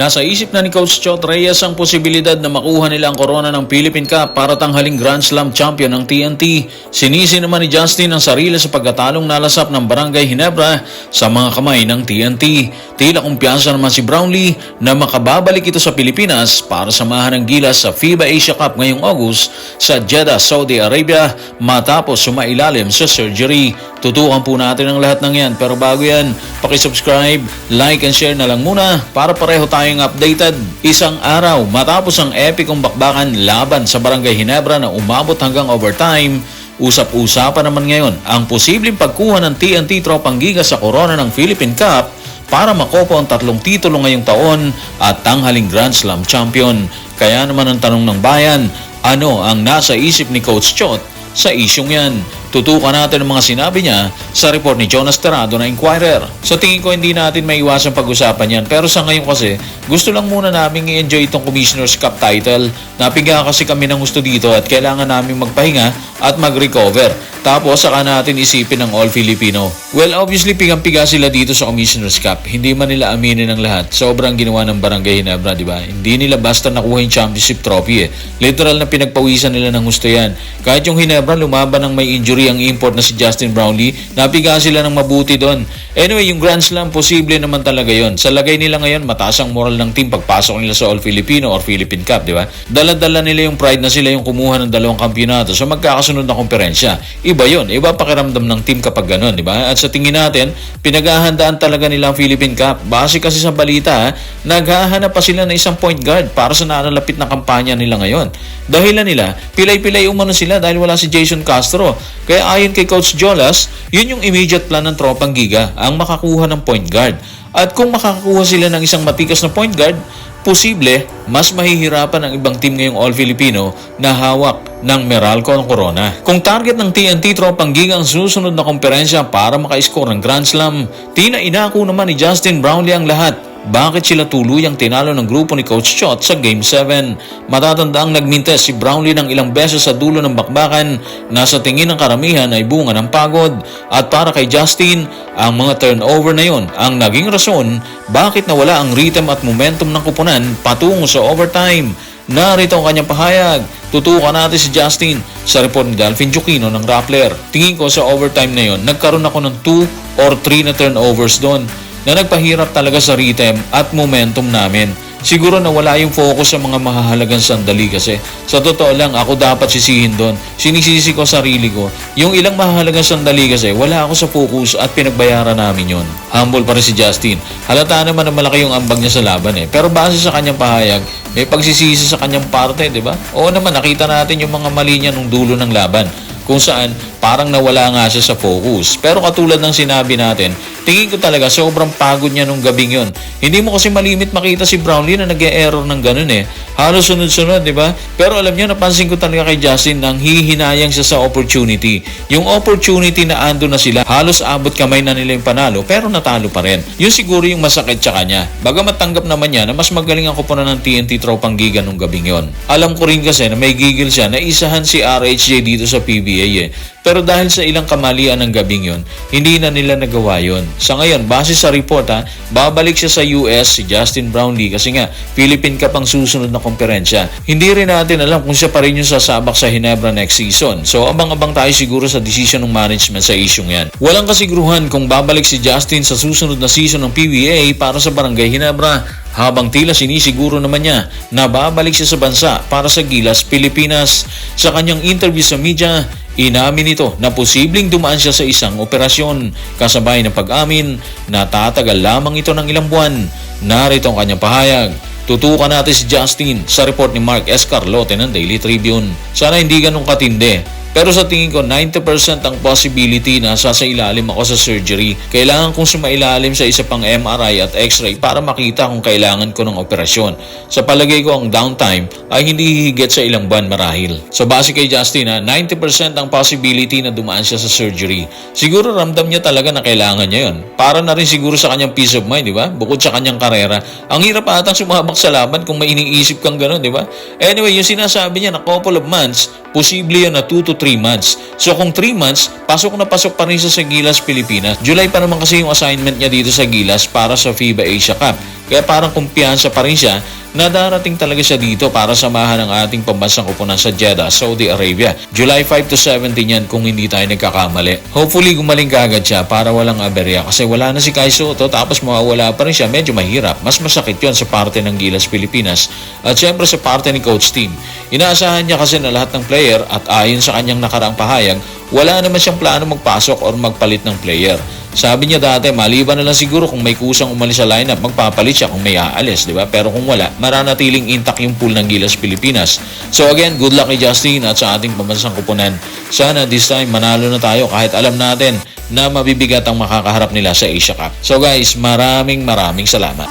Nasa isip na ni Coach Chot Reyes ang posibilidad na makuha nila ang korona ng Philippine Cup para tanghaling Grand Slam champion ng TNT. Sinisi naman ni Justin ang sarili sa pagkatalong nalasap ng Barangay Hinebra sa mga kamay ng TNT. Tila kumpiyansa naman si Brownlee na makababalik ito sa Pilipinas para samahan ng gilas sa FIBA Asia Cup ngayong August sa Jeddah, Saudi Arabia matapos sumailalim sa surgery. Tutukan po natin ang lahat ng yan pero bago yan, pakisubscribe, like and share na lang muna para pareho tayong updated. Isang araw matapos ang epikong bakbakan laban sa Barangay Hinebra na umabot hanggang overtime, usap-usapan naman ngayon ang posibleng pagkuha ng TNT Tropang Giga sa korona ng Philippine Cup para makopo ang tatlong titulo ngayong taon at tanghaling Grand Slam champion. Kaya naman ang tanong ng bayan, ano ang nasa isip ni Coach Chot sa isyong yan? Tutukan natin ang mga sinabi niya sa report ni Jonas Terrado na Inquirer. Sa tingin ko hindi natin maiwasan pag-usapan yan pero sa ngayon kasi gusto lang muna namin i-enjoy itong Commissioner's Cup title. Napiga kasi kami ng gusto dito at kailangan namin magpahinga at mag-recover. Tapos saka natin isipin ang All Filipino. Well, obviously pigang-piga sila dito sa Commissioner's Cup. Hindi man nila aminin ang lahat. Sobrang ginawa ng Barangay Hinebra, di ba? Hindi nila basta nakuha yung championship trophy eh. Literal na pinagpawisan nila ng gusto yan. Kahit yung Hinebra lumaban ng may injury ang import na si Justin Brownlee, napiga sila ng mabuti doon. Anyway, yung Grand Slam, posible naman talaga yon. Sa lagay nila ngayon, mataas ang moral ng team pagpasok nila sa All Filipino or Philippine Cup, di ba? Dala-dala nila yung pride na sila yung kumuha ng dalawang kampyonato sa magkakasunod na komperensya. Iba yon, iba pakiramdam ng team kapag ganun, di ba? At sa tingin natin, pinaghahandaan talaga nila ang Philippine Cup. Base kasi sa balita, ha, naghahanap pa sila ng isang point guard para sa nalalapit na kampanya nila ngayon. Dahilan nila, pilay-pilay umano sila dahil wala si Jason Castro. Kaya ayon kay Coach Jolas, yun yung immediate plan ng tropang giga, ang makakuha ng point guard. At kung makakakuha sila ng isang matikas na point guard, posible mas mahihirapan ang ibang team ngayong All Filipino na hawak ng Meralco ng Corona. Kung target ng TNT Tropang Giga ang susunod na komperensya para maka-score ng Grand Slam, tina inako naman ni Justin Brownlee ang lahat bakit sila tuluyang tinalo ng grupo ni Coach Chot sa Game 7. Matatandaang nagmintes si Brownlee ng ilang beses sa dulo ng bakbakan na sa tingin ng karamihan ay bunga ng pagod. At para kay Justin, ang mga turnover na yon ang naging rason bakit nawala ang rhythm at momentum ng kupunan patungo sa overtime. Narito ang kanyang pahayag. Tutukan natin si Justin sa report ni Delphine Jokino ng Rappler. Tingin ko sa overtime na yon, nagkaroon ako ng 2 or 3 na turnovers doon na nagpahirap talaga sa rhythm at momentum namin. Siguro na wala yung focus sa mga mahahalagang sandali kasi sa totoo lang ako dapat sisihin doon. Sinisisi ko sarili ko. Yung ilang mahahalagang sandali kasi wala ako sa focus at pinagbayaran namin yon. Humble pa rin si Justin. Halata naman na malaki yung ambag niya sa laban eh. Pero base sa kanyang pahayag, may pagsisisi sa kanyang parte, di ba? Oo naman, nakita natin yung mga mali niya nung dulo ng laban kung saan parang nawala nga siya sa focus. Pero katulad ng sinabi natin, tingin ko talaga sobrang pagod niya nung gabing yon. Hindi mo kasi malimit makita si Brownlee na nag-e-error ng ganun eh. Halos sunod-sunod, di ba? Pero alam niyo, napansin ko talaga kay Justin nang hihinayang siya sa opportunity. Yung opportunity na ando na sila, halos abot kamay na nila yung panalo, pero natalo pa rin. Yun siguro yung masakit sa kanya. Baga matanggap naman niya na mas magaling ang kupunan ng TNT Tropang Giga nung gabing yon. Alam ko rin kasi na may gigil siya na isahan si RHJ dito sa PBA eh. Pero dahil sa ilang kamalian ng gabing yon, hindi na nila nagawa yon. Sa ngayon, base sa report ha, babalik siya sa US si Justin Brownlee kasi nga Philippine Cup ang susunod na komperensya. Hindi rin natin alam kung siya pa rin yung sasabak sa Hinebra next season. So abang-abang tayo siguro sa decision ng management sa isyong yan. Walang kasiguruhan kung babalik si Justin sa susunod na season ng PBA para sa Barangay Hinebra habang tila sinisiguro naman niya na babalik siya sa bansa para sa Gilas, Pilipinas. Sa kanyang interview sa media, Inamin nito na posibleng dumaan siya sa isang operasyon kasabay ng pag-amin na tatagal lamang ito ng ilang buwan. Narito ang kanyang pahayag. Tutukan natin si Justin sa report ni Mark S. Carlote ng Daily Tribune. Sana hindi ganun katindi. Pero sa tingin ko, 90% ang possibility na sasailalim ako sa surgery. Kailangan kong sumailalim sa isa pang MRI at X-ray para makita kung kailangan ko ng operasyon. Sa palagay ko, ang downtime ay hindi hihigit sa ilang buwan marahil. So base kay Justin, ha, 90% ang possibility na dumaan siya sa surgery. Siguro ramdam niya talaga na kailangan niya yon. Para na rin siguro sa kanyang peace of mind, di ba? Bukod sa kanyang karera. Ang hirap atang sumabak sa laban kung may iniisip kang gano'n, di ba? Anyway, yung sinasabi niya na couple of months, posible yun na 2 to 3 months. So kung 3 months, pasok na pasok pa rin siya sa Gilas, Pilipinas. July pa naman kasi yung assignment niya dito sa Gilas para sa FIBA Asia Cup. Kaya parang kumpiyansa pa rin siya na darating talaga siya dito para samahan ang ating pambansang kupunan sa Jeddah, Saudi Arabia. July 5 to 17 yan kung hindi tayo nagkakamali. Hopefully gumaling kaagad siya para walang aberya kasi wala na si Kai Soto tapos mawawala pa rin siya. Medyo mahirap. Mas masakit yon sa parte ng Gilas Pilipinas at syempre sa parte ni Coach Team. Inaasahan niya kasi na lahat ng player at ayon sa kanyang nakaraang pahayag, wala naman siyang plano magpasok or magpalit ng player. Sabi niya dati, maliban na lang siguro kung may kusang umalis sa lineup, magpapalit siya kung may aalis, di ba? Pero kung wala, maranatiling intact yung pool ng Gilas Pilipinas. So again, good luck kay Justin at sa ating pambansang kupunan. Sana this time manalo na tayo kahit alam natin na mabibigat ang makakaharap nila sa Asia Cup. So guys, maraming maraming salamat.